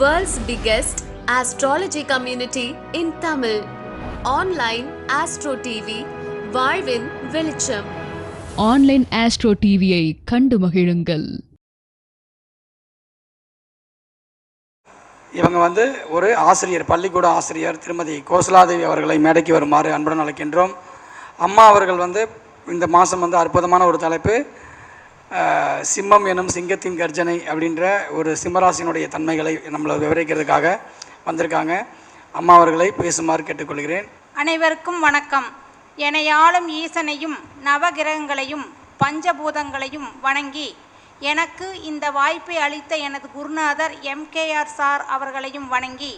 World's biggest astrology community in Tamil. Online Astro TV, வாழ்வின் வெளிச்சம். Online astro டிவியை கண்டு மகிழுங்கள். இவங்க வந்து ஒரு ஆசிரியர் பள்ளிக்கூட ஆசிரியர் திருமதி கோசலாதேவி அவர்களை மேடைக்கு வருமாறு அன்புடன் அழைக்கின்றோம். அம்மா அவர்கள் வந்து இந்த மாதம் வந்து அற்புதமான ஒரு தலைப்பு. சிம்மம் எனும் சிங்கத்தின் கர்ஜனை அப்படின்ற ஒரு சிம்மராசினுடைய தன்மைகளை நம்மளை விவரிக்கிறதுக்காக வந்திருக்காங்க. அம்மா அவர்களை பேசுமாறு கேட்டுக்கொள்கிறேன். அனைவருக்கும் வணக்கம். எனையாளும் ஈசனையும் நவகிரகங்களையும் பஞ்சபூதங்களையும் வணங்கி எனக்கு இந்த வாய்ப்பை அளித்த எனது குருநாதர் எம்கேஆர் சார் அவர்களையும் வணங்கி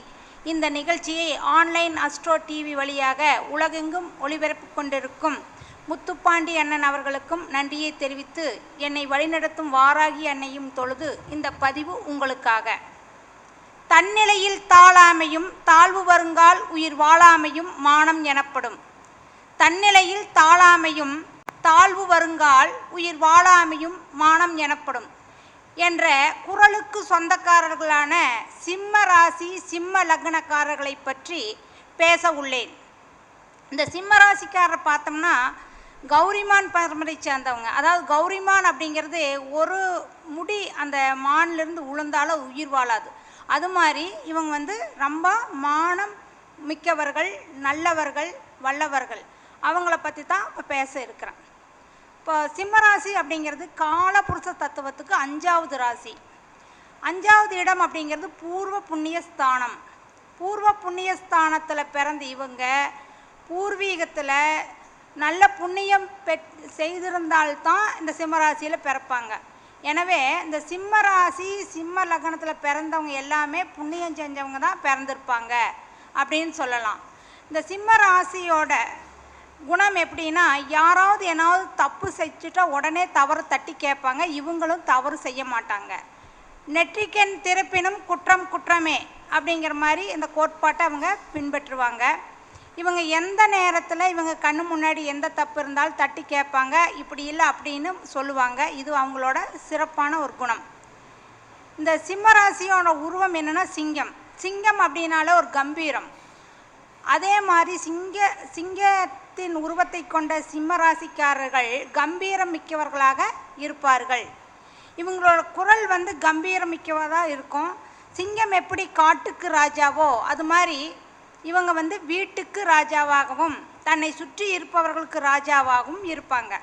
இந்த நிகழ்ச்சியை ஆன்லைன் அஸ்ட்ரோ டிவி வழியாக உலகெங்கும் ஒளிபரப்பு கொண்டிருக்கும் முத்துப்பாண்டி அண்ணன் அவர்களுக்கும் நன்றியை தெரிவித்து என்னை வழிநடத்தும் வாராகி அன்னையும் தொழுது இந்த பதிவு உங்களுக்காக. தன்னிலையில் தாழாமையும் தாழ்வு வருங்கால் உயிர் வாழாமையும் மானம் எனப்படும். தன்னிலையில் தாழாமையும் தாழ்வு வருங்கால் உயிர் வாழாமையும் மானம் எனப்படும் என்ற குரலுக்கு சொந்தக்காரர்களான சிம்ம ராசி சிம்ம லக்னக்காரர்களை பற்றி பேச உள்ளேன். இந்த சிம்ம ராசிக்காரரை பார்த்தோம்னா கௌரிமான் பரம்பரை சேர்ந்தவங்க. அதாவது கௌரிமான் அப்படிங்கிறது ஒரு முடி அந்த மான்லேருந்து உளுந்தாலும் உயிர் வாழாது. அது மாதிரி இவங்க வந்து ரொம்ப மானம் மிக்கவர்கள் நல்லவர்கள் வல்லவர்கள். அவங்கள பற்றி தான் இப்போ பேச இருக்கிறேன். இப்போ சிம்மராசி அப்படிங்கிறது காலபுருஷ தத்துவத்துக்கு அஞ்சாவது ராசி. அஞ்சாவது இடம் அப்படிங்கிறது பூர்வ புண்ணிய ஸ்தானம் பூர்வ புண்ணிய ஸ்தானத்தில் பிறந்த இவங்க பூர்வீகத்தில் நல்ல புண்ணியம் பெற் செய்திருந்தால்தான் இந்த சிம்மராசியில் பிறப்பாங்க. எனவே இந்த சிம்ம ராசி சிம்ம லக்னத்தில் பிறந்தவங்க எல்லாமே புண்ணியம் செஞ்சவங்க தான் பிறந்திருப்பாங்க அப்படின்னு சொல்லலாம். இந்த சிம்ம ராசியோட குணம் எப்படின்னா யாராவது ஏதாவது தப்பு செஞ்சுட்டா உடனே தவறு தட்டி கேட்பாங்க. இவங்களும் தவறு செய்ய மாட்டாங்க. நெற்றிக்கன் திறப்பினும் குற்றம் குற்றமே அப்படிங்கிற மாதிரி இந்த கோட்பாட்டை அவங்க பின்பற்றுவாங்க. இவங்க எந்த நேரத்தில் இவங்க கண்ணு முன்னாடி எந்த தப்பு இருந்தாலும் தட்டி கேட்பாங்க இப்படி இல்லை அப்படின்னு சொல்லுவாங்க. இது அவங்களோட சிறப்பான ஒரு குணம். இந்த சிம்மராசியோட உருவம் என்னென்னா சிங்கம். சிங்கம் அப்படின்னாலே ஒரு கம்பீரம். அதே மாதிரி சிங்க சிங்கத்தின் உருவத்தை கொண்ட சிம்மராசிக்காரர்கள் கம்பீரம் மிக்கவர்களாக இருப்பார்கள். இவங்களோட குரல் வந்து கம்பீரம் மிக்கவராக இருக்கும். சிங்கம் எப்படி காட்டுக்கு ராஜாவோ அது மாதிரி இவங்க வந்து வீட்டுக்கு ராஜாவாகவும் தன்னை சுற்றி இருப்பவர்களுக்கு ராஜாவாகவும் இருப்பாங்க.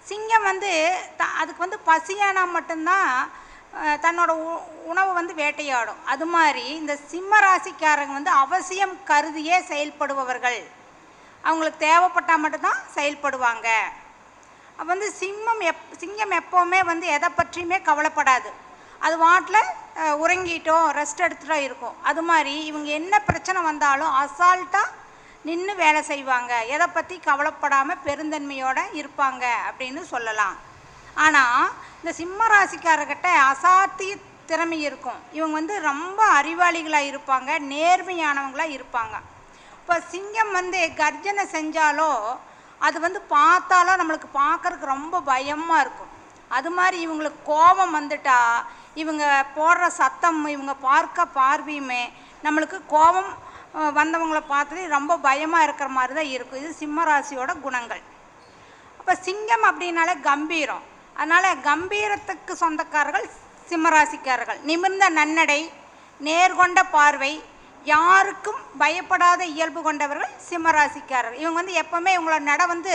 சிங்கம் வந்து த அதுக்கு வந்து பசியானால் மட்டும்தான் தன்னோட உ- உணவை வந்து வேட்டையாடும். அது மாதிரி இந்த சிம்ம ராசிக்காரங்க வந்து அவசியம் கருதியே செயல்படுபவர்கள். அவங்களுக்கு தேவைப்பட்டால் மட்டும்தான் செயல்படுவாங்க. வந்து சிம்மம் எப் சிங்கம் எப்போவுமே வந்து எதை பற்றியுமே கவலைப்படாது. அது வாட்டில் உறங்கிட்டோம் ரெஸ்ட் எடுத்துட்டோ இருக்கும். அது மாதிரி இவங்க என்ன பிரச்சனை வந்தாலும் அசால்ட்டாக நின்று வேலை செய்வாங்க. எதை பற்றி கவலைப்படாமல் பெருந்தன்மையோடு இருப்பாங்க அப்படின்னு சொல்லலாம். ஆனால் இந்த சிம்ம ராசிக்காரர்கிட்ட அசாத்திய திறமை இருக்கும். இவங்க வந்து ரொம்ப அறிவாளிகளாக இருப்பாங்க நேர்மையானவங்களாக இருப்பாங்க. இப்போ சிங்கம் வந்து கர்ஜனை செஞ்சாலோ அது வந்து பார்த்தாலும் நம்மளுக்கு பார்க்கறதுக்கு ரொம்ப பயமாக இருக்கும். அது மாதிரி இவங்களுக்கு கோபம் வந்துட்டால் இவங்க போடுற சத்தம் இவங்க பார்க்க பார்வையுமே நம்மளுக்கு கோபம் வந்தவங்கள பார்த்தது ரொம்ப பயமாக இருக்கிற மாதிரி தான் இருக்கும். இது சிம்மராசியோட குணங்கள். அப்போ சிங்கம் அப்படின்னாலே கம்பீரம். அதனால் கம்பீரத்துக்கு சொந்தக்காரர்கள் சிம்மராசிக்காரர்கள். நிமிர்ந்த நன்னடை நேர்கொண்ட பார்வை யாருக்கும் பயப்படாத இயல்பு கொண்டவர்கள் சிம்மராசிக்காரர்கள். இவங்க வந்து எப்போவுமே இவங்களோட நட வந்து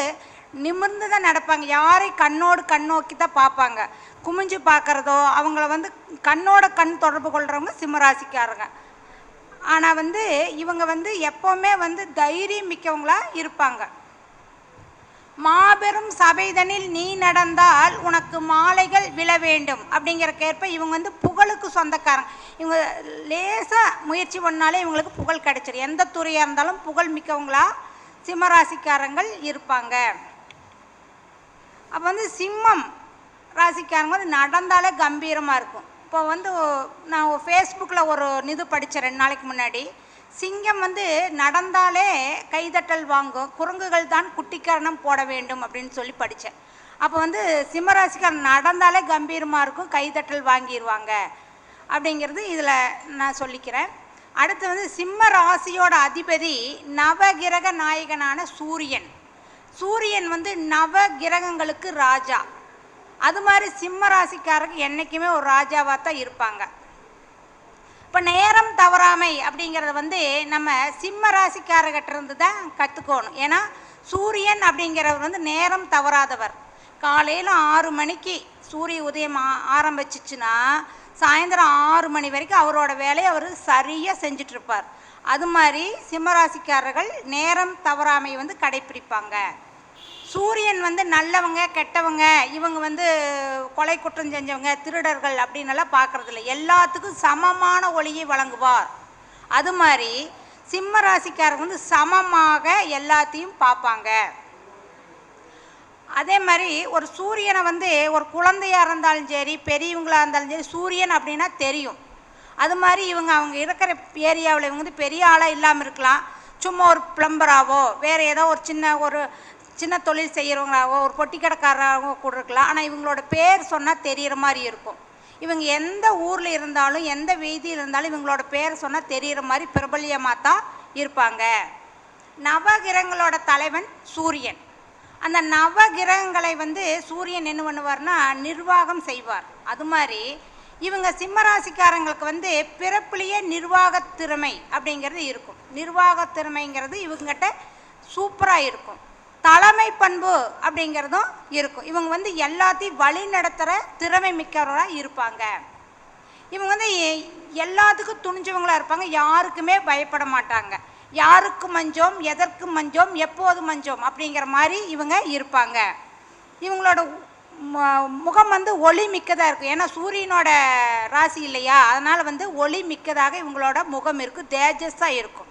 நிமிர்ந்து தான் நடப்பாங்க. யாரை கண்ணோடு கண் நோக்கி தான் பார்ப்பாங்க. குமிஞ்சு பார்க்குறதோ அவங்கள வந்து கண்ணோட கண் தொடர்பு கொள்கிறவங்க சிம்மராசிக்காரங்க. ஆனால் வந்து இவங்க வந்து எப்போவுமே வந்து தைரியம் மிக்கவங்களாக இருப்பாங்க. மாபெரும் சபைதனில் நீ நடந்தால் உனக்கு மாலைகள் விழ வேண்டும் அப்படிங்கிறக்கேற்ப இவங்க வந்து புகழுக்கு சொந்தக்காரங்க. இவங்க லேசாக முயற்சி பண்ணாலே இவங்களுக்கு புகழ் கிடைச்சிடும் எந்த துறையாக இருந்தாலும் புகழ் மிக்கவங்களாக சிம்மராசிக்காரங்கள் இருப்பாங்க. அப்போ வந்து சிம்மம் ராசிக்காரங்க வந்து நடந்தாலே கம்பீரமாக இருக்கும். இப்போ வந்து நான் ஃபேஸ்புக்கில் ஒரு இது படித்தேன் ரெண்டு நாளைக்கு முன்னாடி. சிங்கம் வந்து நடந்தாலே கைதட்டல் வாங்கும். குரங்குகள் தான் குட்டிக்கரணம் போட வேண்டும் அப்படின்னு சொல்லி படித்தேன் அப்போ வந்து சிம்மராசிக்காரன் நடந்தாலே கம்பீரமாக இருக்கும் கைதட்டல் வாங்கிடுவாங்க அப்படிங்கிறது இதில் நான் சொல்லிக்கிறேன். அடுத்து வந்து சிம்ம ராசியோட அதிபதி நவகிரக நாயகனான சூரியன். சூரியன் வந்து நவ கிரகங்களுக்கு ராஜா. அது மாதிரி சிம்ம ராசிக்காரங்க என்றைக்குமே ஒரு ராஜாவாக தான் இருப்பாங்க. இப்போ நேரம் தவறாமை அப்படிங்கிறத வந்து நம்ம சிம்ம ராசிக்காரர்கிட்ட இருந்து தான் கற்றுக்கோணும் ஏன்னா சூரியன் அப்படிங்கிறவர் வந்து நேரம் தவறாதவர். காலையில் ஆறு மணிக்கு சூரிய உதயம் ஆ- ஆரம்பிச்சிச்சுன்னா சாயந்தரம் ஆறு மணி வரைக்கும் அவரோட வேலையை அவர் சரியாக செஞ்சிட்ருப்பார் அது மாதிரி சிம்மராசிக்காரர்கள் நேரம் தவறாமை வந்து கடைப்பிடிப்பாங்க. சூரியன் வந்து நல்லவங்க கெட்டவங்க இவங்க வந்து கொலை குற்றம் செஞ்சவங்க திருடர்கள் அப்படின்னு எல்லாம் பார்க்கறதில்ல. எல்லாத்துக்கும் சமமான ஒளியை வழங்குவார். அது மாதிரி சிம்ம ராசிக்காரங்க வந்து சமமாக எல்லாத்தையும் பார்ப்பாங்க. அதே மாதிரி ஒரு சூரியனை வந்து ஒரு குழந்தையாக இருந்தாலும் சரி பெரியவங்களாக இருந்தாலும் சரி சூரியன் அப்படின்னா தெரியும். அது மாதிரி இவங்க அவங்க இருக்கிற ஏரியாவில் இவங்க வந்து பெரிய ஆளாக இல்லாமல் இருக்கலாம். சும்மா ஒரு பிளம்பராகவோ வேறு ஏதோ ஒரு சின்ன ஒரு சின்ன தொழில் செய்கிறவங்களாவோ ஒரு பொட்டி கடைக்காரராகவோ கூட இருக்கலாம். ஆனால் இவங்களோட பேர் சொன்னால் தெரிகிற மாதிரி இருக்கும். இவங்க எந்த ஊரில் இருந்தாலும் எந்த வீதியில் இருந்தாலும் இவங்களோட பேர் சொன்னால் தெரிகிற மாதிரி பிரபல்யமாக தான் இருப்பாங்க. நவகிரகங்களோட தலைவன் சூரியன். அந்த நவகிரகங்களை வந்து சூரியன் என்ன பண்ணுவார்னா நிர்வாகம் செய்வார். அது மாதிரி இவங்க சிம்மராசிக்காரங்களுக்கு வந்து பிறப்புலேயே நிர்வாகத்திறமை அப்படிங்கிறது இருக்கும். நிர்வாகத் திறமைங்கிறது இவங்ககிட்ட சூப்பராக இருக்கும். தலைமை பண்பு அப்படிங்கிறதும் இருக்கும். இவங்க வந்து எல்லாத்தையும் வழி நடத்துகிற திறமை மிக்கவராக இருப்பாங்க. இவங்க வந்து எ- எல்லாத்துக்கும் துணிஞ்சவங்களாக இருப்பாங்க. யாருக்குமே பயப்பட மாட்டாங்க. யாருக்கு மஞ்சோம் எதற்கு மஞ்சோம் எப்போது மஞ்சோம் அப்படிங்கிற மாதிரி இவங்க இருப்பாங்க. இவங்களோட முகம் வந்து ஒளி மிக்கதாக இருக்கும். ஏன்னா சூரியனோட ராசி இல்லையா? அதனால் வந்து ஒளி மிக்கதாக இவங்களோட முகம் இருக்கும். தேஜஸாக இருக்கும்.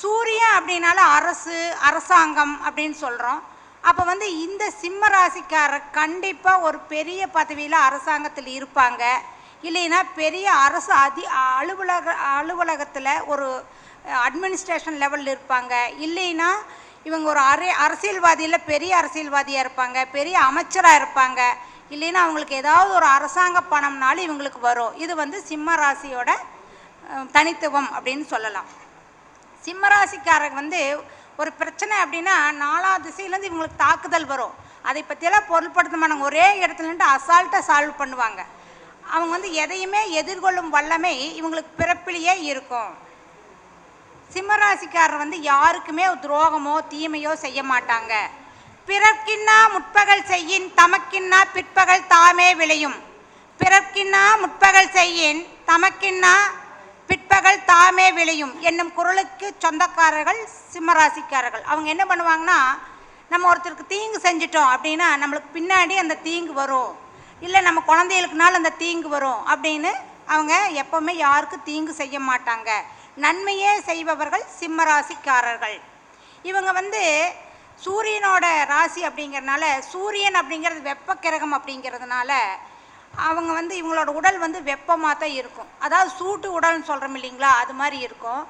சூரியன் அப்படின்னால அரசு அரசாங்கம் அப்படின்னு சொல்கிறோம் அப்போ வந்து இந்த சிம்ம ராசிக்காரர் கண்டிப்பாக ஒரு பெரிய பதவியில் அரசாங்கத்தில் இருப்பாங்க. இல்லைன்னா பெரிய அரசு அதி அலுவலக அலுவலகத்தில் ஒரு அட்மினிஸ்ட்ரேஷன் லெவலில் இருப்பாங்க. இல்லைன்னா இவங்க ஒரு அரை அரசியல்வாதியில் பெரிய அரசியல்வாதியாக இருப்பாங்க பெரிய அமைச்சராக இருப்பாங்க. இல்லைன்னா அவங்களுக்கு ஏதாவது ஒரு அரசாங்க பணம்னாலும் இவங்களுக்கு வரும். இது வந்து சிம்ம ராசியோட தனித்துவம் அப்படின்னு சொல்லலாம். சிம்மராசிக்காரங்க வந்து ஒரு பிரச்சனை அப்படின்னா நாலா திசையிலேருந்து இவங்களுக்கு தாக்குதல் வரும். அதை பற்றியெல்லாம் பொருள்படுத்த மாட்டாங்க. ஒரே இடத்துலன்ட்டு அசால்ட்டாக சால்வ் பண்ணுவாங்க. அவங்க வந்து எதையுமே எதிர்கொள்ளும் வல்லமை இவங்களுக்கு பிறப்பிலேயே இருக்கும். சிம்மராசிக்காரர் வந்து யாருக்குமே துரோகமோ தீமையோ செய்ய மாட்டாங்க. பிறர்க்கின்னா முற்பகல் செய்யின் தமக்கின்னா பிற்பகல் தாமே விளையும். பிறர்க்கின்னா முற்பகல் செய்யின் தமக்கின்னா பிற்பகல் தாமே விளையும் என்னும் குரலுக்கு சொந்தக்காரர்கள் சிம்மராசிக்காரர்கள். அவங்க என்ன பண்ணுவாங்கன்னா நம்ம ஒருத்தருக்கு தீங்கு செஞ்சிட்டோம் அப்படின்னா நம்மளுக்கு பின்னாடி அந்த தீங்கு வரும். இல்லை நம்ம குழந்தைகளுக்குனால அந்த தீங்கு வரும் அப்படின்னு அவங்க எப்போவுமே யாருக்கும் தீங்கு செய்ய மாட்டாங்க. நன்மையே செய்பவர்கள் சிம்மராசிக்காரர்கள். இவங்க வந்து சூரியனோட ராசி அப்படிங்கிறனால சூரியன் அப்படிங்கிறது வெப்ப கிரகம் அப்படிங்கிறதுனால அவங்க வந்து இவங்களோட உடல் வந்து வெப்பமாக தான் இருக்கும். அதாவது சூட்டு உடல்னு சொல்கிறோம் இல்லைங்களா அது மாதிரி இருக்கும்.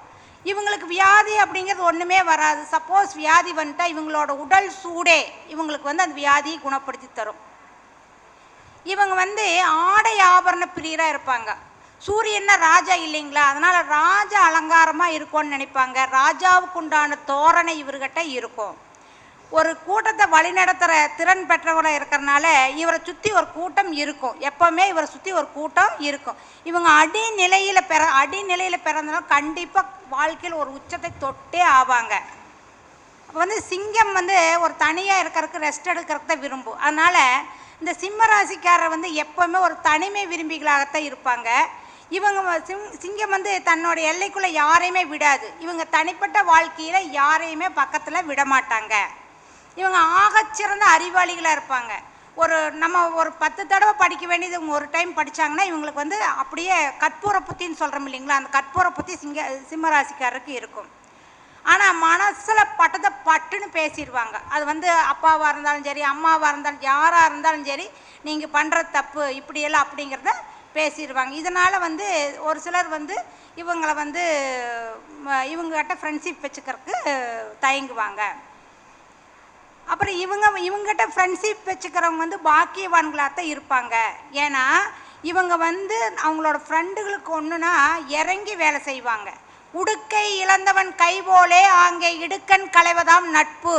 இவங்களுக்கு வியாதி அப்படிங்கிறது ஒன்றுமே வராது. சப்போஸ் வியாதி வந்துட்டால் இவங்களோட உடல் சூடே இவங்களுக்கு வந்து அந்த வியாதியை குணப்படுத்தி தரும். இவங்க வந்து ஆடை ஆபரண பிரியராக இருப்பாங்க. சூரியன்னா ராஜா இல்லைங்களா? அதனால் ராஜா அலங்காரமாக இருக்கும்னு நினைப்பாங்க. ராஜாவுக்கு உண்டான தோரணை இவர்கிட்ட இருக்கும். ஒரு கூட்டத்தை வழிநடத்துகிற திறன் பெற்றவராக இருக்கிறனால இவரை சுற்றி ஒரு கூட்டம் இருக்கும். எப்போவுமே இவரை சுற்றி ஒரு கூட்டம் இருக்கும். இவங்க அடிநிலையில் பிற அடிநிலையில் பிறந்தாலும் கண்டிப்பாக வாழ்க்கையில் ஒரு உச்சத்தை தொட்டே ஆவாங்க. வந்து சிங்கம் வந்து ஒரு தனியாக இருக்கிறதுக்கு ரெஸ்ட் எடுக்கிறதுக்கு தான் விரும்பும். அதனால் இந்த சிம்ம ராசிக்காரர் வந்து எப்போவுமே ஒரு தனிமை விரும்பிகளாகத்தான் இருப்பாங்க. இவங்க சிங்கம் வந்து தன்னோட எல்லைக்குள்ளே யாரையுமே விடாது. இவங்க தனிப்பட்ட வாழ்க்கையில் யாரையுமே பக்கத்தில் விட மாட்டாங்க இவங்க ஆகச்சிறந்த அறிவாளிகளாக இருப்பாங்க. ஒரு நம்ம ஒரு பத்து தடவை படிக்க வேண்டியது இவங்க ஒரு டைம் படித்தாங்கன்னா இவங்களுக்கு வந்து அப்படியே கற்பூர புத்தின்னு சொல்கிறோம் இல்லைங்களா? அந்த கற்பூர புத்தி சிங்க சிம்மராசிக்காரருக்கு இருக்கும். ஆனால் மனசில் பட்டதை பட்டுன்னு பேசிடுவாங்க. அது வந்து அப்பாவாக இருந்தாலும் சரி அம்மாவாக இருந்தாலும் யாராக இருந்தாலும் சரி நீங்கள் பண்ணுற தப்பு இப்படியெல்லாம் அப்படிங்கிறத பேசிடுவாங்க. இதனால் வந்து ஒரு சிலர் வந்து இவங்களை வந்து இவங்ககிட்ட ஃப்ரெண்ட்ஷிப் வச்சுக்கிறதுக்கு தயங்குவாங்க. அப்புறம் இவங்க இவங்ககிட்ட ஃப்ரெண்ட்ஷிப் வச்சுக்கிறவங்க வந்து பாக்கியவான்களாக தான் இருப்பாங்க. ஏன்னா இவங்க வந்து அவங்களோட ஃப்ரெண்டுகளுக்கு ஒன்றுனா இறங்கி வேலை செய்வாங்க. உடுக்கை இழந்தவன் கை போலே ஆங்கே இடுக்கன் களைவதாம் நட்பு.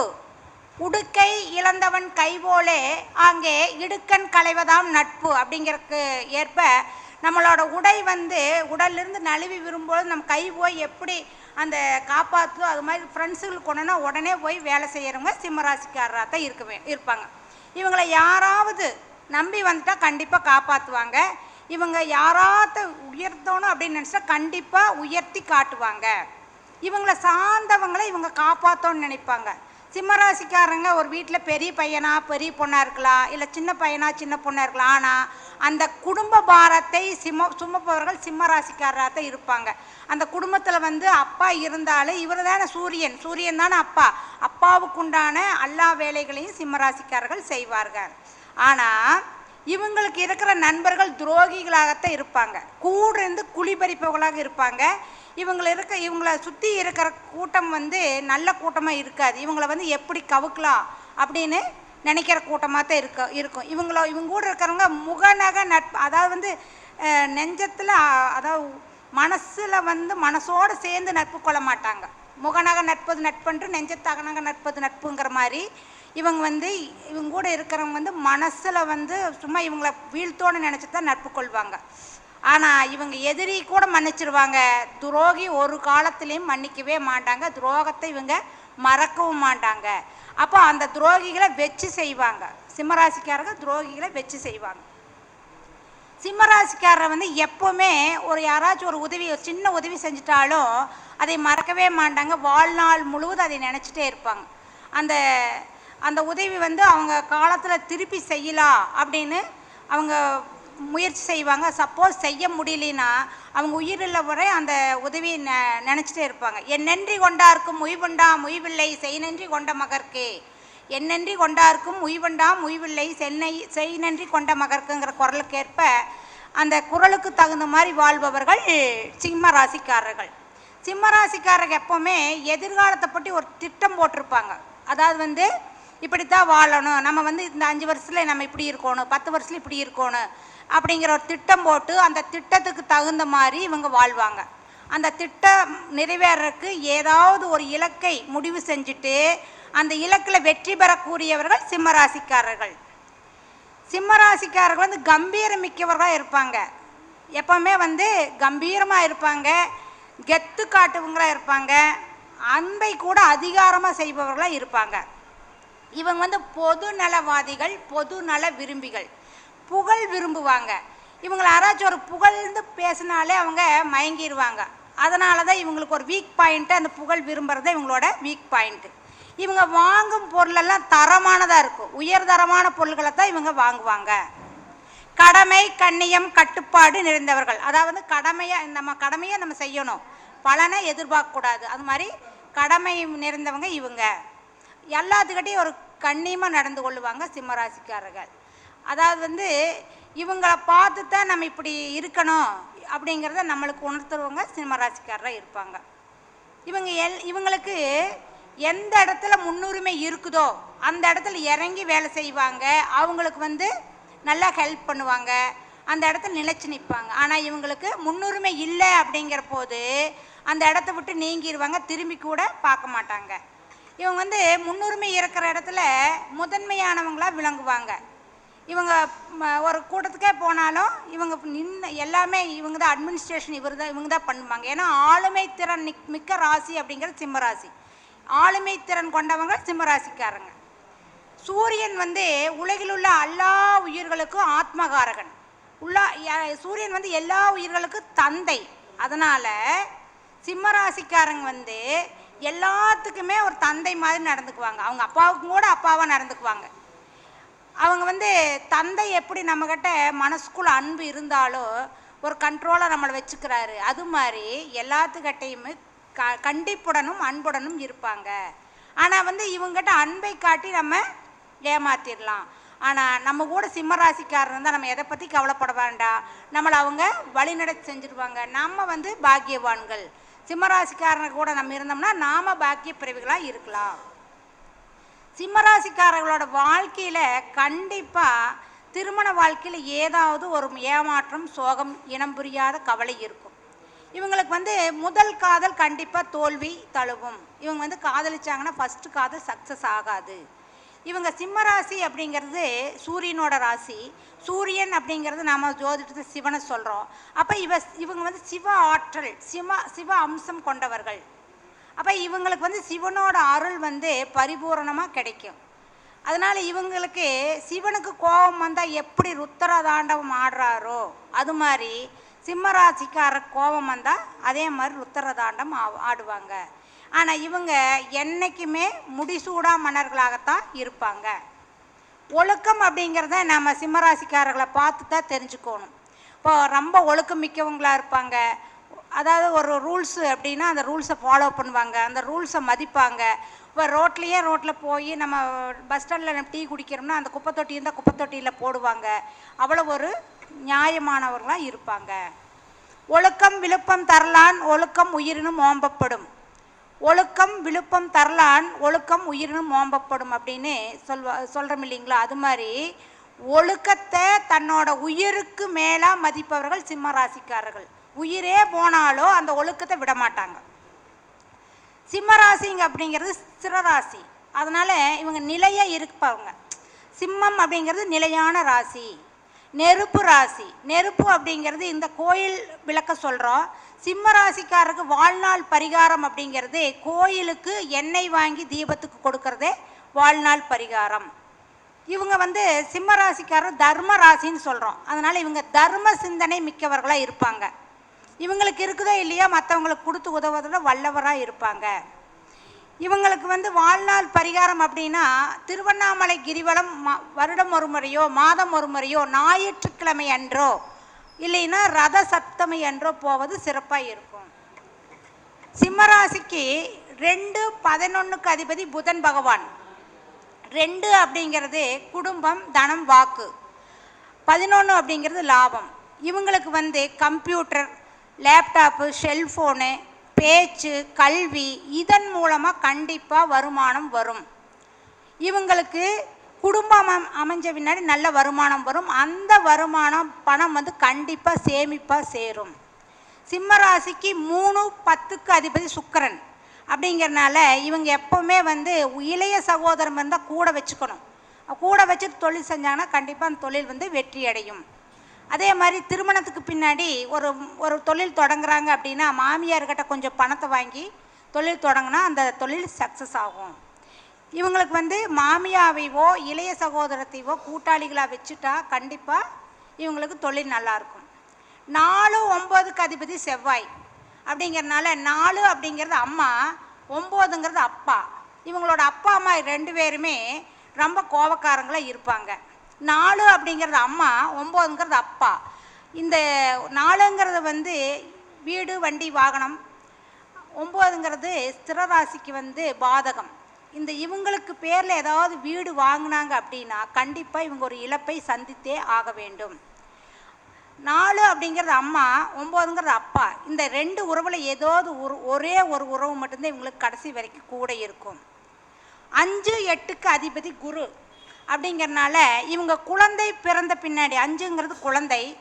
உடுக்கை இழந்தவன் கைவோலே அங்கே இடுக்கண் களைவதாம் நட்பு அப்படிங்கிறதுக்கு ஏற்ப நம்மளோட உடை வந்து உடல்லிருந்து நழுவி விரும்பும்போது நம்ம கை போய் எப்படி அந்த காப்பாற்றும் அது மாதிரி ஃப்ரெண்ட்ஸுகளுக்கு ஒன்றுனா உடனே போய் வேலை செய்கிறவங்க சிம்மராசிக்காரராக தான் இருக்கவே இருப்பாங்க. இவங்களை யாராவது நம்பி வந்துட்டால் கண்டிப்பாக காப்பாற்றுவாங்க இவங்க யாராவது உயர்த்தணும் அப்படின்னு நினச்சா கண்டிப்பாக உயர்த்தி காட்டுவாங்க. இவங்கள சார்ந்தவங்களை இவங்க காப்பாற்றோன்னு நினைப்பாங்க. சிம்மராசிக்காரங்க ஒரு வீட்டில் பெரிய பையனா பெரிய பொண்ணாக இருக்கலாம் இல்லை சின்ன பையனா சின்ன பொண்ணாக இருக்கலாம் ஆனால் அந்த குடும்ப பாரத்தை சிம்ம சுமப்பவர்கள் சிம்மராசிக்காரராக தான் இருப்பாங்க. அந்த குடும்பத்தில் வந்து அப்பா இருந்தாலும் இவர் தானே சூரியன். சூரியன் தானே அப்பா. அப்பாவுக்குண்டான எல்லா வேலைகளையும் சிம்மராசிக்காரர்கள் செய்வார்கள் ஆனால் இவங்களுக்கு இருக்கிற நண்பர்கள் துரோகிகளாகத்தான் இருப்பாங்க. கூட இருந்து குழிபறிப்பவர்களாக இருப்பாங்க. இவங்களை இருக்க இவங்களை சுற்றி இருக்கிற கூட்டம் வந்து நல்ல கூட்டமாக இருக்காது. இவங்கள வந்து எப்படி கவுக்கலாம் அப்படின்னு நினைக்கிற கூட்டமாக தான் இருக்க இருக்கும். இவங்கள இவங்க கூட இருக்கிறவங்க முகநக நட்பு அதாவது வந்து நெஞ்சத்தில் அதாவது மனசில் வந்து மனசோடு சேர்ந்து நட்பு கொள்ள மாட்டாங்க. முகநக நட்பது நட்பன்று நெஞ்சத்தகனக நட்பது நட்புங்கிற மாதிரி இவங்க வந்து இவங்க கூட இருக்கிறவங்க வந்து மனசில் வந்து சும்மா இவங்களை வீழ்த்தோன்னு நினச்சி தான் நட்பு கொள்வாங்க. ஆனால் இவங்க எதிரி கூட மன்னிச்சிருவாங்க. துரோகி ஒரு காலத்துலேயும் மன்னிக்கவே மாட்டாங்க. துரோகத்தை இவங்க மறக்கவும் மாட்டாங்க. அப்போ அந்த துரோகிகளை வச்சு செய்வாங்க. சிம்மராசிக்காரங்க துரோகிகளை வச்சு செய்வாங்க. சிம்மராசிக்காரர் வந்து எப்போவுமே ஒரு யாராச்சும் ஒரு உதவி ஒரு சின்ன உதவி செஞ்சிட்டாலும் அதை மறக்கவே மாட்டாங்க. வாழ்நாள் முழுவதும் அதை நினச்சிட்டே இருப்பாங்க. அந்த அந்த உதவி வந்து அவங்க காலத்தில் திருப்பி செய்யலாம் அப்படின்னு அவங்க முயற்சி செய்வாங்க. சப்போஸ் செய்ய முடியலனா அவங்க உயிரில்ல வரை அந்த உதவியை ந நினச்சிட்டே இருப்பாங்க. என் நன்றி கொண்டார்க்கும் உய்வுண்டா முய்வில்லை செய் நன்றி கொண்ட மகர்க்கே. என் நன்றி கொண்டார்க்கும் உய்வுண்டாம் முய்வில்லை சென்னை செய் நன்றி கொண்ட மகர்க்குங்கிற குரலுக்கேற்ப அந்த குரலுக்கு தகுந்த மாதிரி வாழ்பவர்கள் சிம்ம ராசிக்காரர்கள். சிம்ம ராசிக்காரர்கள் எப்போவுமே எதிர்காலத்தை பற்றி ஒரு திட்டம் போட்டிருப்பாங்க. அதாவது வந்து இப்படித்தான் வாழணும். நம்ம வந்து இந்த அஞ்சு வருஷத்தில் நம்ம இப்படி இருக்கணும். பத்து வருஷத்தில் இப்படி இருக்கணும். அப்படிங்கிற ஒரு திட்டம் போட்டு அந்த திட்டத்துக்கு தகுந்த மாதிரி இவங்க வாழ்வாங்க. அந்த திட்டம் நிறைவேறக்கு ஏதாவது ஒரு இலக்கை முடிவு செஞ்சுட்டு அந்த இலக்கில் வெற்றி பெறக்கூடியவர்கள் சிம்மராசிக்காரர்கள். சிம்மராசிக்காரர்கள் வந்து கம்பீரம் மிக்கவர்களாக இருப்பாங்க. எப்பவுமே வந்து கம்பீரமாக இருப்பாங்க கெத்து காட்டுவங்களாக இருப்பாங்க அன்பை கூட அதிகாரமாக செய்பவர்களாக இருப்பாங்க. இவங்க வந்து பொது நலவாதிகள் பொது நல விரும்பிகள். புகழ் விரும்புவாங்க. இவங்களை யாராச்சும் ஒரு புகழ்ந்து பேசினாலே அவங்க மயங்கிடுவாங்க அதனால தான் இவங்களுக்கு ஒரு வீக் பாயிண்ட்டு அந்த புகழ் விரும்புகிறது இவங்களோட வீக் பாயிண்ட்டு இவங்க வாங்கும் பொருளெல்லாம் தரமானதாக இருக்கும். உயர்தரமான பொருள்களை தான் இவங்க வாங்குவாங்க. கடமை கண்ணியம் கட்டுப்பாடு நிறைந்தவர்கள். அதாவது கடமையை நம்ம கடமையை நம்ம செய்யணும். பலனை எதிர்பார்க்கக்கூடாது. அது மாதிரி கடமை நிறைந்தவங்க இவங்க. எல்லாத்துக்கிட்டையும் ஒரு கண்ணியமாக நடந்து கொள்ளுவாங்க சிம்மராசிக்காரர்கள். அதாவது வந்து இவங்கள பார்த்து தான் நம்ம இப்படி இருக்கணும் அப்படிங்கிறத நம்மளுக்கு உணர்த்துறவங்க சிம்மராசிக்காரராக இருப்பாங்க. இவங்க எல் இவங்களுக்கு எந்த இடத்துல முன்னுரிமை இருக்குதோ அந்த இடத்துல இறங்கி வேலை செய்வாங்க. அவங்களுக்கு வந்து நல்லா ஹெல்ப் பண்ணுவாங்க. அந்த இடத்துல நிலைச்சு நிற்பாங்க ஆனால் இவங்களுக்கு முன்னுரிமை இல்லை அப்படிங்கிற போது அந்த இடத்த விட்டு நீங்கிடுவாங்க திரும்பி கூட பார்க்க மாட்டாங்க. இவங்க வந்து முன்னுரிமை இருக்கிற இடத்துல முதன்மையானவங்களாக விளங்குவாங்க. இவங்க ஒரு கூட்டத்துக்கே போனாலும் இவங்க நின்று எல்லாமே இவங்க தான் அட்மினிஸ்ட்ரேஷன் இவர் தான் இவங்க தான் பண்ணுவாங்க. ஏன்னா ஆளுமை திறன் மிக்க ராசி அப்படிங்கிறது சிம்மராசி. ஆளுமை திறன் கொண்டவங்க சிம்மராசிக்காரங்க. சூரியன் வந்து உலகில் உள்ள எல்லா உயிர்களுக்கும் ஆத்மகாரகன். உள்ள ய- சூரியன் வந்து எல்லா உயிர்களுக்கும் தந்தை. அதனால் சிம்மராசிக்காரங்க வந்து எல்லாத்துக்குமே ஒரு தந்தை மாதிரி நடந்துக்குவாங்க. அவங்க அப்பாவுக்கும் கூட அப்பாவாக நடந்துக்குவாங்க. அவங்க வந்து தந்தை எப்படி நம்மக்கிட்ட மனசுக்குள்ள அன்பு இருந்தாலும் ஒரு கண்ட்ரோலை நம்மளை வச்சுக்கிறாரு. அது மாதிரி எல்லாத்துக்கிட்டையுமே க கண்டிப்புடனும் அன்புடனும் இருப்பாங்க. ஆனால் வந்து இவங்ககிட்ட அன்பை காட்டி நம்ம ஏமாத்திடலாம் ஆனால் நம்ம கூட சிம்மராசிக்காரர் இருந்தால் நம்ம எதை பற்றி கவலைப்பட வேண்டாம். நம்மளை அவங்க வழிநடத்தி செஞ்சுருவாங்க. நம்ம வந்து பாக்கியவான்கள். சிம்மராசிக்காரனை கூட நம்ம இருந்தோம்னா நாம் பாக்கிய பிறவிகளாக இருக்கலாம். சிம்மராசிக்காரர்களோட வாழ்க்கையில் கண்டிப்பாக திருமண வாழ்க்கையில் ஏதாவது ஒரு ஏமாற்றம் சோகம் இனம் புரியாத கவலை இருக்கும். இவங்களுக்கு வந்து முதல் காதல் கண்டிப்பாக தோல்வி தழுவும். இவங்க வந்து காதலிச்சாங்கன்னா ஃபஸ்ட்டு காதல் சக்ஸஸ் ஆகாது. இவங்க சிம்மராசி அப்படிங்கிறது சூரியனோட ராசி. சூரியன் அப்படிங்கிறது நாம் ஜோதிடத்தை சிவனை சொல்கிறோம் அப்போ இவ இவங்க வந்து சிவ ஆற்றல் சிவ சிவ அம்சம் கொண்டவர்கள். அப்போ இவங்களுக்கு வந்து சிவனோட அருள் வந்து பரிபூரணமாக கிடைக்கும். அதனால் இவங்களுக்கு சிவனுக்கு கோபம் வந்தால் எப்படி ருத்தர தாண்டவம் ஆடுறாரோ அது மாதிரி சிம்மராசிக்கார கோபம் வந்தால் அதே மாதிரி ருத்தர தாண்டம் ஆ- ஆடுவாங்க. ஆனால் இவங்க என்றைக்குமே முடிசூடா மன்னர்களாகத்தான் இருப்பாங்க. ஒழுக்கம் அப்படிங்கிறத நம்ம சிம்மராசிக்காரர்களை பார்த்து தான் தெரிஞ்சுக்கணும். இப்போ ரொம்ப ஒழுக்கம் மிக்கவங்களாக இருப்பாங்க. அதாவது ஒரு ரூல்ஸு அப்படின்னா அந்த ரூல்ஸை ஃபாலோ பண்ணுவாங்க. அந்த ரூல்ஸை மதிப்பாங்க. இப்போ ரோட்லேயே ரோட்டில் போய் நம்ம பஸ் ஸ்டாண்டில் நம்ம டீ குடிக்கிறோம்னா அந்த குப்பை தொட்டி இருந்தால் குப்பை தொட்டியில் போடுவாங்க. அவ்வளோ ஒரு நியாயமானவர்களாக இருப்பாங்க. ஒழுக்கம் விழுப்பம் தரலான் ஒழுக்கம் உயிரினும் ஓம்பப்படும். ஒழுக்கம் விழுப்பம் தரலான் ஒழுக்கம் உயிரினும் ஓம்பப்படும் அப்படின்னு சொல்வா சொல்கிறோம் இல்லைங்களா? அது மாதிரி ஒழுக்கத்தை தன்னோட உயிருக்கு மேலாக மதிப்பவர்கள் சிம்ம ராசிக்காரர்கள். உயிரே போனாலும் அந்த ஒழுக்கத்தை விட மாட்டாங்க. சிம்மராசிங்க அப்படிங்கிறது சிறராசி அதனால் இவங்க நிலையாக இருப்பாங்க. சிம்மம் அப்படிங்கிறது நிலையான ராசி. நெருப்பு ராசி. நெருப்பு அப்படிங்கிறது இந்த கோயில் விளக்க சொல்கிறோம் சிம்ம ராசிக்காரருக்கு வாழ்நாள் பரிகாரம் அப்படிங்கிறது கோயிலுக்கு எண்ணெய் வாங்கி தீபத்துக்கு கொடுக்கறதே வாழ்நாள் பரிகாரம். இவங்க வந்து சிம்ம ராசிக்காரர் தர்ம ராசின்னு சொல்கிறோம் அதனால் இவங்க தர்ம சிந்தனை மிக்கவர்களாக இருப்பாங்க. இவங்களுக்கு இருக்குதோ இல்லையோ மற்றவங்களுக்கு கொடுத்து உதவுறதுல வல்லவராக இருப்பாங்க. இவங்களுக்கு வந்து வாழ்நாள் பரிகாரம் அப்படின்னா திருவண்ணாமலை கிரிவலம் மா- வருடம் ஒரு முறையோ மாதம் ஒரு முறையோ ஞாயிற்றுக்கிழமை அன்றோ இல்லைன்னா ரத சப்தமி என்றோ போவது சிறப்பாக இருக்கும். சிம்மராசிக்கு ரெண்டு பதினொன்றுக்கு அதிபதி புதன் பகவான். ரெண்டு அப்படிங்கிறது குடும்பம் தனம் வாக்கு. பதினொன்று அப்படிங்கிறது லாபம். இவங்களுக்கு வந்து கம்ப்யூட்டர் லேப்டாப்பு செல்ஃபோனு பேச்சு கல்வி இதன் மூலமாக கண்டிப்பாக வருமானம் வரும். இவங்களுக்கு குடும்பம் அம- அமைஞ்ச பின்னாடி நல்ல வருமானம் வரும். அந்த வருமானம் பணம் வந்து கண்டிப்பாக சேமிப்பாக சேரும். சிம்மராசிக்கு மூணு பத்துக்கு அதிபதி சுக்கரன். அப்படிங்கிறனால இவங்க எப்போவுமே வந்து இளைய சகோதரம் இருந்தால் கூட வச்சுக்கணும். கூட வச்சுட்டு தொழில் செஞ்சாங்கன்னா கண்டிப்பாக அந்த தொழில் வந்து வெற்றி அடையும் அதே மாதிரி திருமணத்துக்கு பின்னாடி ஒரு ஒரு தொழில் தொடங்குறாங்க அப்படின்னா மாமியார்கிட்ட கொஞ்சம் பணத்தை வாங்கி தொழில் தொடங்கினா அந்த தொழில் சக்ஸஸ் ஆகும். இவங்களுக்கு வந்து மாமியாவைவோ இளைய சகோதரத்தையோ கூட்டாளிகளாக வச்சுட்டா கண்டிப்பாக இவங்களுக்கு தொழில் நல்லாயிருக்கும் நாலு ஒம்போதுக்கு அதிபதி செவ்வாய். அப்படிங்கிறனால நாலு அப்படிங்கிறது அம்மா ஒம்போதுங்கிறது அப்பா. இவங்களோட அப்பா அம்மா ரெண்டு பேருமே ரொம்ப கோபக்காரங்களாக இருப்பாங்க. நாலு அப்படிங்கிறது அம்மா ஒம்போதுங்கிறது அப்பா. இந்த நாலுங்கிறது வந்து வீடு வண்டி வாகனம். ஒம்போதுங்கிறது ஸ்திரராசிக்கு வந்து பாதகம். இந்த இவங்களுக்கு பேரில் ஏதாவது வீடு வாங்கினாங்க அப்படின்னா கண்டிப்பாக இவங்க ஒரு இழப்பை சந்தித்தே ஆக வேண்டும். நாலு அப்படிங்கிறது அம்மா ஒம்போதுங்கிறது அப்பா. இந்த ரெண்டு உறவில் ஏதாவது ஒரு ஒரே ஒரு உறவு மட்டும்தான் இவங்களுக்கு கடைசி வரைக்கும் கூட இருக்கும். அஞ்சு எட்டுக்கு அதிபதி குரு. அப்படிங்கிறனால இவங்க குழந்தை பிறந்த பின்னாடி அஞ்சுங்கிறது குழந்தை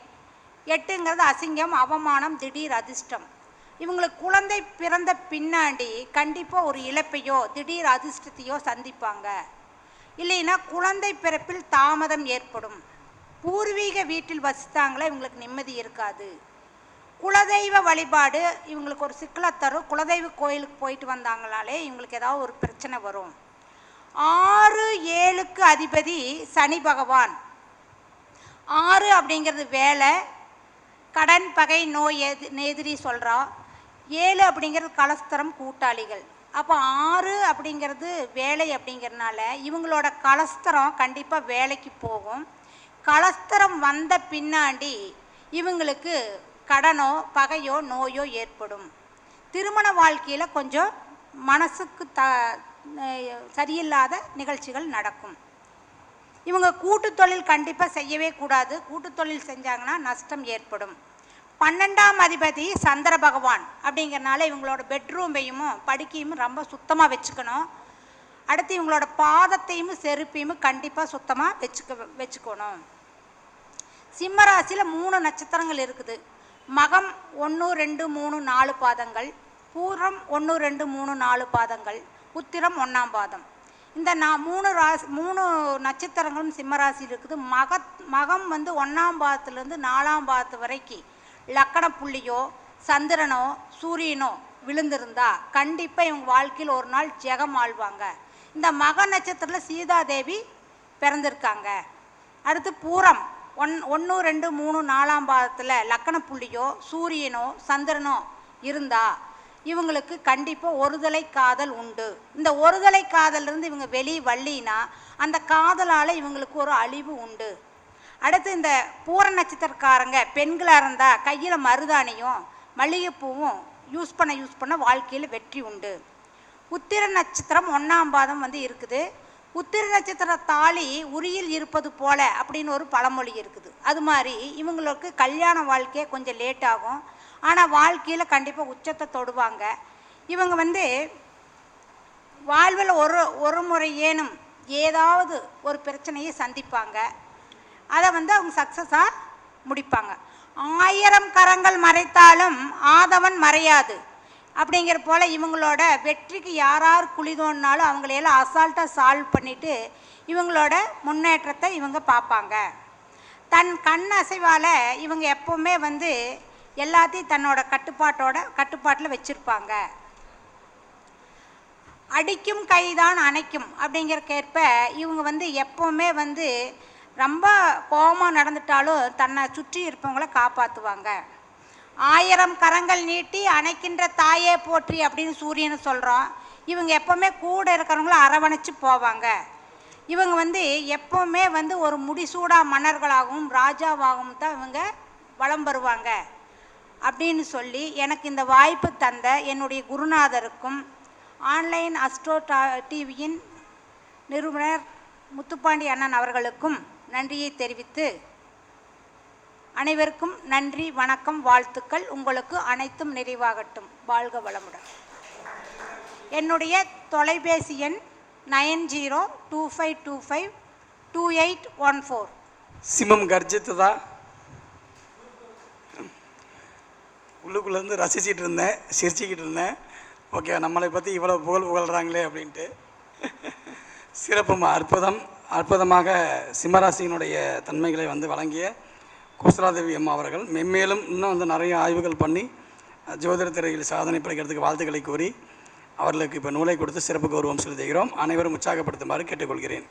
எட்டுங்கிறது அசிங்கம் அவமானம் திடீர் அதிர்ஷ்டம். இவங்களுக்கு குழந்தை பிறந்த பின்னாடி கண்டிப்பாக ஒரு இழப்பையோ திடீர் அதிர்ஷ்டத்தையோ சந்திப்பாங்க. இல்லைன்னா குழந்தை பிறப்பில் தாமதம் ஏற்படும். பூர்வீக வீட்டில் வசித்தாங்களே இவங்களுக்கு நிம்மதி இருக்காது. குலதெய்வ வழிபாடு இவங்களுக்கு ஒரு சிக்கலை தரும். குலதெய்வ கோயிலுக்கு போயிட்டு வந்தாங்களாலே இவங்களுக்கு ஏதாவது ஒரு பிரச்சனை வரும். ஆறு ஏழுக்கு அதிபதி சனி பகவான். ஆறு அப்படிங்கிறது வேலை கடன் பகை நோய் எது எதிரி சொல்கிறா ஏழு அப்படிங்கிறது கலஸ்தரம் கூட்டாளிகள். அப்போ ஆறு அப்படிங்கிறது வேலை அப்படிங்கிறனால இவங்களோட கலஸ்தரம் கண்டிப்பாக வேலைக்கு போகும். கலஸ்தரம் வந்த பின்னாடி இவங்களுக்கு கடனோ பகையோ நோயோ ஏற்படும். திருமண வாழ்க்கையில் கொஞ்சம் மனசுக்கு த சரியில்லாத நிகழ்ச்சிகள் நடக்கும். இவங்க கூட்டு தொழில் கண்டிப்பாக செய்யவே கூடாது. கூட்டு தொழில் செஞ்சாங்கன்னா நஷ்டம் ஏற்படும். பன்னெண்டாம் அதிபதி சந்திர பகவான் அப்படிங்கிறனால இவங்களோட பெட்ரூமையும் படுக்கையும் ரொம்ப சுத்தமாக வச்சுக்கணும். அடுத்து இவங்களோட பாதத்தையும் செருப்பையும் கண்டிப்பாக சுத்தமாக வச்சுக்க வச்சுக்கணும். சிம்மராசியில் மூணு நட்சத்திரங்கள் இருக்குது. மகம் ஒன்று ரெண்டு மூணு நாலு பாதங்கள். பூரம் ஒன்று ரெண்டு மூணு நாலு பாதங்கள். உத்திரம் ஒன்றாம் பாதம். இந்த நான் மூணு ராசி மூணு நட்சத்திரங்களும் சிம்மராசி இருக்குது. மகத் மகம் வந்து ஒன்றாம் பாதத்துலேருந்து நாலாம் பாதத்து வரைக்கும் லக்கண புள்ளியோ சந்திரனோ சூரியனோ விழுந்திருந்தா கண்டிப்பாக இவங்க வாழ்க்கையில் ஒரு நாள் ஜெகம் ஆழ்வாங்க இந்த மக நட்சத்திரத்தில் சீதாதேவி பிறந்திருக்காங்க. அடுத்து பூரம். ஒன் ஒன்று ரெண்டு மூணு நாலாம் பாதத்தில் லக்கண புள்ளியோ சூரியனோ சந்திரனோ இருந்தா இவங்களுக்கு கண்டிப்பாக ஒருதலை காதல் உண்டு. இந்த ஒருதலை காதலிருந்து இவங்க வெளியே வள்ளினா அந்த காதலால் இவங்களுக்கு ஒரு அழிவு உண்டு. அடுத்து இந்த பூர நட்சத்திரக்காரங்க பெண்களாக இருந்தால் கையில் மருதாணியும் மல்லிகைப்பூவும் யூஸ் பண்ண யூஸ் பண்ண வாழ்க்கையில் வெற்றி உண்டு. உத்திர நட்சத்திரம் ஒன்றாம் பாதம் வந்து இருக்குது. உத்திர நட்சத்திர தாலி உரியில் இருப்பது போல அப்படின்னு ஒரு பழமொழி இருக்குது. அது மாதிரி இவங்களுக்கு கல்யாண வாழ்க்கையே கொஞ்சம் லேட் ஆகும். ஆனால் வாழ்க்கையில் கண்டிப்பாக உச்சத்தை தொடுவாங்க. இவங்க வந்து வாழ்வில் ஒரு ஒரு முறை ஏனும் ஏதாவது ஒரு பிரச்சனையை சந்திப்பாங்க. அதை வந்து அவங்க சக்ஸஸாக முடிப்பாங்க. ஆயிரம் கரங்கள் மறைத்தாலும் ஆதவன் மறையாது. அப்படிங்கிற போல் இவங்களோட வெற்றிக்கு யார் யார் குழி தோண்டினாலும் அவங்களையெல்லாம் அசால்ட்டாக சால்வ் பண்ணிவிட்டு இவங்களோட முன்னேற்றத்தை இவங்க பார்ப்பாங்க. தன் கண் அசைவால் இவங்க எப்போவுமே வந்து எல்லாத்தையும் தன்னோட கட்டுப்பாட்டோட கட்டுப்பாட்டில் வச்சுருப்பாங்க. அடிக்கும் கைதான் அணைக்கும் அப்படிங்கிறக்கேற்ப இவங்க வந்து எப்போவுமே வந்து ரொம்ப கோபமாக நடந்துட்டாலும் தன்னை சுற்றி இருப்பவங்களை காப்பாற்றுவாங்க ஆயிரம் கரங்கள் நீட்டி அணைக்கின்ற தாயே போற்றி அப்படின்னு சூரியனை சொல்கிறோம் இவங்க எப்போவுமே கூட இருக்கிறவங்கள அரவணைச்சு போவாங்க. இவங்க வந்து எப்போவுமே வந்து ஒரு முடிசூடா மன்னர்களாகவும் ராஜாவாகவும் தான் இவங்க வலம் வருவாங்க. அப்படின்னு சொல்லி எனக்கு இந்த வாய்ப்பு தந்த என்னுடைய குருநாதருக்கும் ஆன்லைன் அஸ்ட்ரோ டா டிவியின் நிறுவனர் முத்துப்பாண்டி அண்ணன் அவர்களுக்கும் நன்றியை தெரிவித்து அனைவருக்கும் நன்றி வணக்கம் வாழ்த்துக்கள். உங்களுக்கு அனைத்தும் நிறைவாகட்டும். வாழ்க வளமுடன். என்னுடைய தொலைபேசி எண் nine zero two five two five two eight one four. சிம்மம் கர்ஜித்ததா? உள்ளுக்குள்ளேருந்து ரசிச்சிட்டு இருந்தேன் சிரிச்சுக்கிட்டு இருந்தேன். ஓகே நம்மளை பற்றி இவ்வளோ புகழ் புகழ்கிறாங்களே அப்படின்ட்டு. சிறப்புமா அற்புதம். அற்புதமாக சிம்மராசியினுடைய தன்மைகளை வந்து வழங்கிய கோசலாதேவி அம்மா அவர்கள். மென்மேலும் இன்னும் வந்து நிறைய ஆய்வுகள் பண்ணி ஜோதிட துறையில் சாதனை படைக்கிறதுக்கு வாழ்த்துக்களை கூறி அவர்களுக்கு இப்போ நூலை கொடுத்து சிறப்பு கௌரவம் செலுத்துகிறோம். அனைவரும் உற்சாகப்படுத்துமாறு கேட்டுக்கொள்கிறேன்.